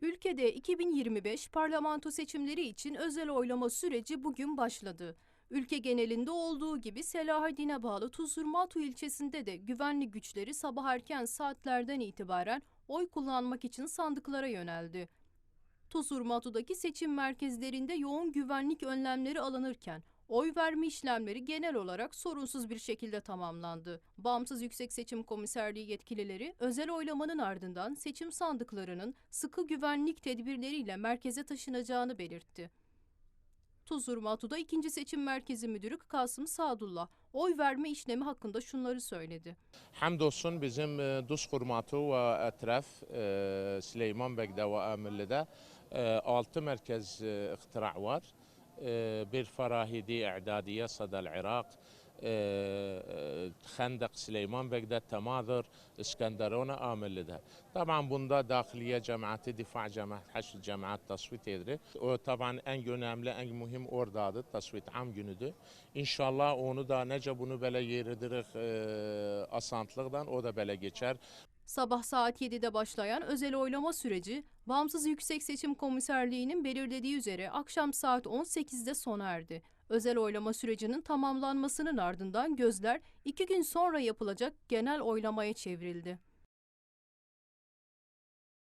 Ülkede 2025 parlamento seçimleri için özel oylama süreci bugün başladı. Ülke genelinde olduğu gibi Selahaddin'e bağlı Tuzurmatu ilçesinde de güvenlik güçleri sabah erken saatlerden itibaren oy kullanmak için sandıklara yöneldi. Tuzurmatu'daki seçim merkezlerinde yoğun güvenlik önlemleri alınırken oy verme işlemleri genel olarak sorunsuz bir şekilde tamamlandı. Bağımsız Yüksek Seçim Komiserliği yetkilileri özel oylamanın ardından seçim sandıklarının sıkı güvenlik tedbirleriyle merkeze taşınacağını belirtti. Tuzurmatu'da ikinci seçim merkezi müdürü Kasım Sadullah oy verme işlemi hakkında şunları söyledi. Hamdolsun bizim e, Duzkurmatu ve etraf e, Süleyman Beg'de ve Amirli'de e, altı merkez e, ihtira var. Sadal Irak, e, e, Khandaq Süleyman Beg'de Temadır, İskenderun'a Amirli'de. Taban bunda dahiliye cemaati, difa cemaat, haşr cemaat tasvit edildi. O taban en önemli, en mühim oradadır. Tasvit am günüdür. İnşallah onu da nece bunu böyle yeridirik e, asantlıktan o da böyle geçer. Sabah saat 7'de başlayan özel oylama süreci, Bağımsız Yüksek Seçim Komiserliği'nin belirlediği üzere akşam saat 18'de sona erdi. Özel oylama sürecinin tamamlanmasının ardından gözler iki gün sonra yapılacak genel oylamaya çevrildi.